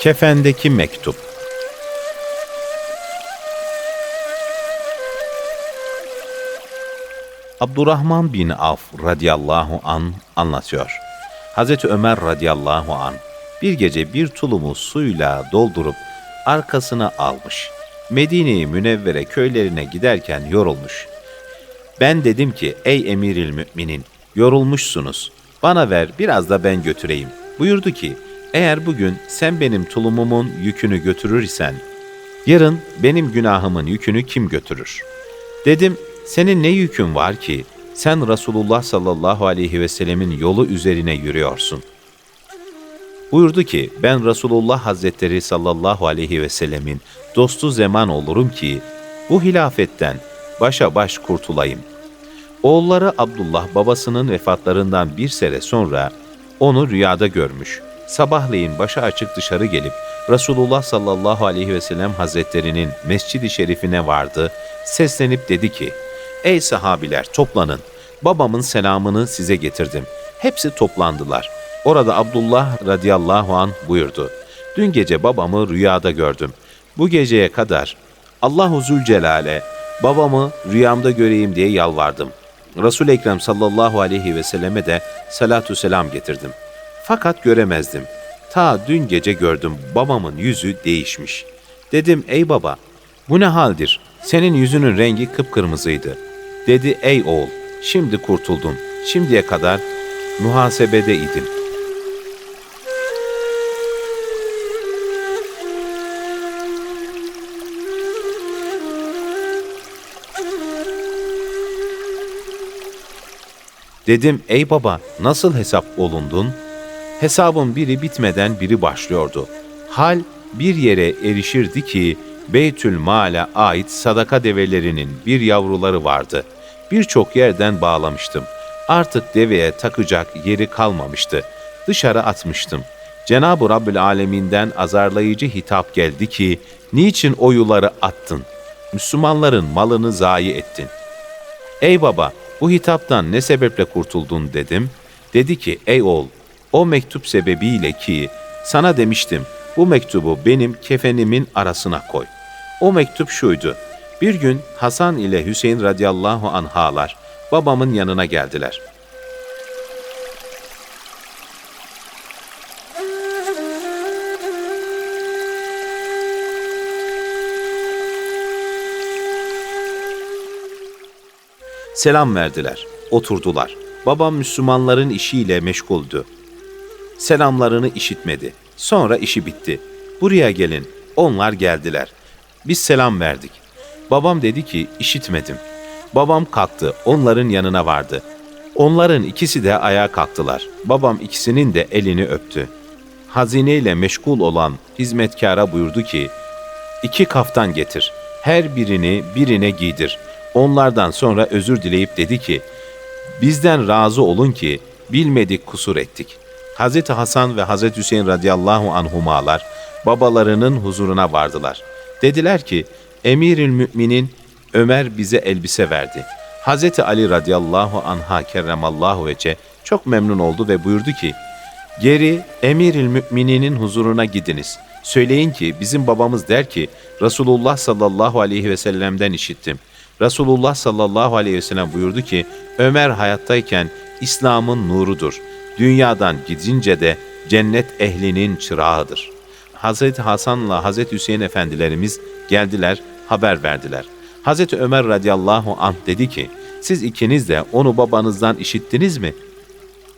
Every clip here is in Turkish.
Kefendeki mektup Abdurrahman bin Avf radıyallahu an anlatıyor. Hazreti Ömer radıyallahu an bir gece bir tulumu suyla doldurup arkasına almış. Medine-i Münevvere köylerine giderken yorulmuş. Ben dedim ki ey emiril müminin yorulmuşsunuz. Bana ver biraz da ben götüreyim. Buyurdu ki eğer bugün sen benim tulumumun yükünü götürür isen yarın benim günahımın yükünü kim götürür? Dedim senin ne yükün var ki sen Resulullah sallallahu aleyhi ve sellemin yolu üzerine yürüyorsun. Buyurdu ki ben Resulullah Hazretleri sallallahu aleyhi ve sellemin dostu zaman olurum ki bu hilafetten başa baş kurtulayım. Oğulları Abdullah babasının vefatlarından bir sene sonra onu rüyada görmüş. Sabahleyin başı açık dışarı gelip Resulullah sallallahu aleyhi ve sellem hazretlerinin mescidi şerifine vardı. Seslenip dedi ki, Ey sahabiler toplanın, babamın selamını size getirdim. Hepsi toplandılar. Orada Abdullah radıyallahu an buyurdu. Dün gece babamı rüyada gördüm. Bu geceye kadar Allahu Zülcelal'e babamı rüyamda göreyim diye yalvardım. Resul-i Ekrem sallallahu aleyhi ve selleme de salatu selam getirdim. Fakat göremezdim. Ta dün gece gördüm babamın yüzü değişmiş. Dedim ey baba bu ne haldir? Senin yüzünün rengi kıpkırmızıydı. Dedi ey oğul şimdi kurtuldun. Şimdiye kadar muhasebede idin. Dedim ey baba nasıl hesap olundun? Hesabın biri bitmeden biri başlıyordu. Hal bir yere erişirdi ki Beytül Mal'e ait sadaka develerinin bir yavruları vardı. Birçok yerden bağlamıştım. Artık deveye takacak yeri kalmamıştı. Dışarı atmıştım. Cenab-ı Rabbül Alemin'den azarlayıcı hitap geldi ki, niçin o yuları attın? Müslümanların malını zayi ettin. Ey baba, bu hitaptan ne sebeple kurtuldun dedim. Dedi ki, ey oğul, o mektup sebebiyle ki sana demiştim, bu mektubu benim kefenimin arasına koy. O mektup şuydu. Bir gün Hasan ile Hüseyin radıyallahu anhalar babamın yanına geldiler. Selam verdiler. Oturdular. Babam Müslümanların işiyle meşguldü. Selamlarını işitmedi. Sonra işi bitti. Buraya gelin. Onlar geldiler. Biz selam verdik. Babam dedi ki işitmedim. Babam kalktı. Onların yanına vardı. Onların ikisi de ayağa kalktılar. Babam ikisinin de elini öptü. Hazineyle meşgul olan hizmetkara buyurdu ki, iki kaftan getir. Her birini birine giydir. Onlardan sonra özür dileyip dedi ki, bizden razı olun ki bilmedik kusur ettik. Hz. Hasan ve Hz. Hüseyin radıyallahu anhumalar babalarının huzuruna vardılar. Dediler ki, Emirül Müminin Ömer bize elbise verdi. Hz. Ali radıyallahu anha kerremallahu vece çok memnun oldu ve buyurdu ki, Geri Emirül Mümininin huzuruna gidiniz. Söyleyin ki bizim babamız der ki Resulullah sallallahu aleyhi ve sellem'den işittim. Resulullah sallallahu aleyhi ve sellem buyurdu ki Ömer hayattayken İslam'ın nurudur. Dünyadan gidince de cennet ehlinin çırağıdır. Hazreti Hasan'la Hazreti Hüseyin efendilerimiz geldiler, haber verdiler. Hazreti Ömer radıyallahu anh dedi ki, siz ikiniz de onu babanızdan işittiniz mi?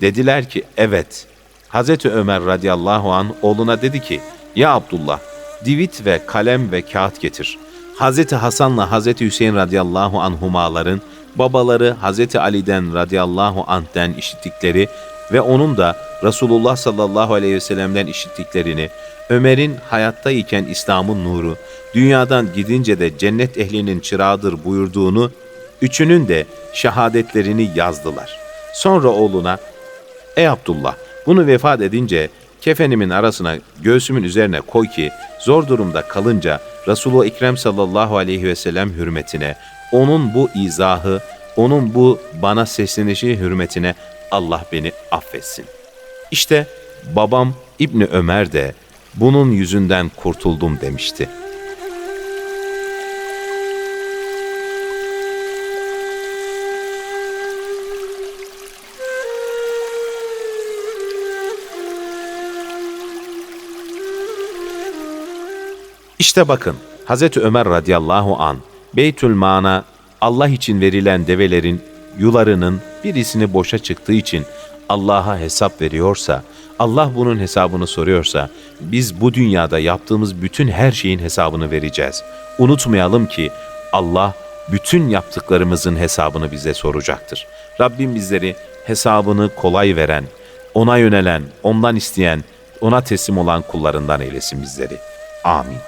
Dediler ki, evet. Hazreti Ömer radıyallahu an oğluna dedi ki, ya Abdullah, divit ve kalem ve kağıt getir. Hazreti Hasan'la Hazreti Hüseyin radıyallahu anhumaların babaları Hazreti Ali'den radıyallahu anh'ten işittikleri ve onun da Resulullah sallallahu aleyhi ve sellem'den işittiklerini, Ömer'in hayattayken İslam'ın nuru, dünyadan gidince de cennet ehlinin çırağıdır buyurduğunu, üçünün de şehadetlerini yazdılar. Sonra oğluna, Ey Abdullah, bunu vefat edince kefenimin arasına göğsümün üzerine koy ki zor durumda kalınca Resulü Ekrem sallallahu aleyhi ve sellem hürmetine, onun bu izahı, onun bu bana seslenişi hürmetine Allah beni affetsin. İşte babam İbni Ömer de Bunun yüzünden kurtuldum demişti. İşte bakın Hazreti Ömer radıyallahu an Beytül Mana Allah için verilen develerin yularının birisini boşa çıktığı için Allah'a hesap veriyorsa, Allah bunun hesabını soruyorsa biz bu dünyada yaptığımız bütün her şeyin hesabını vereceğiz. Unutmayalım ki Allah bütün yaptıklarımızın hesabını bize soracaktır. Rabbim bizleri hesabını kolay veren, ona yönelen, ondan isteyen, ona teslim olan kullarından eylesin bizleri. Amin.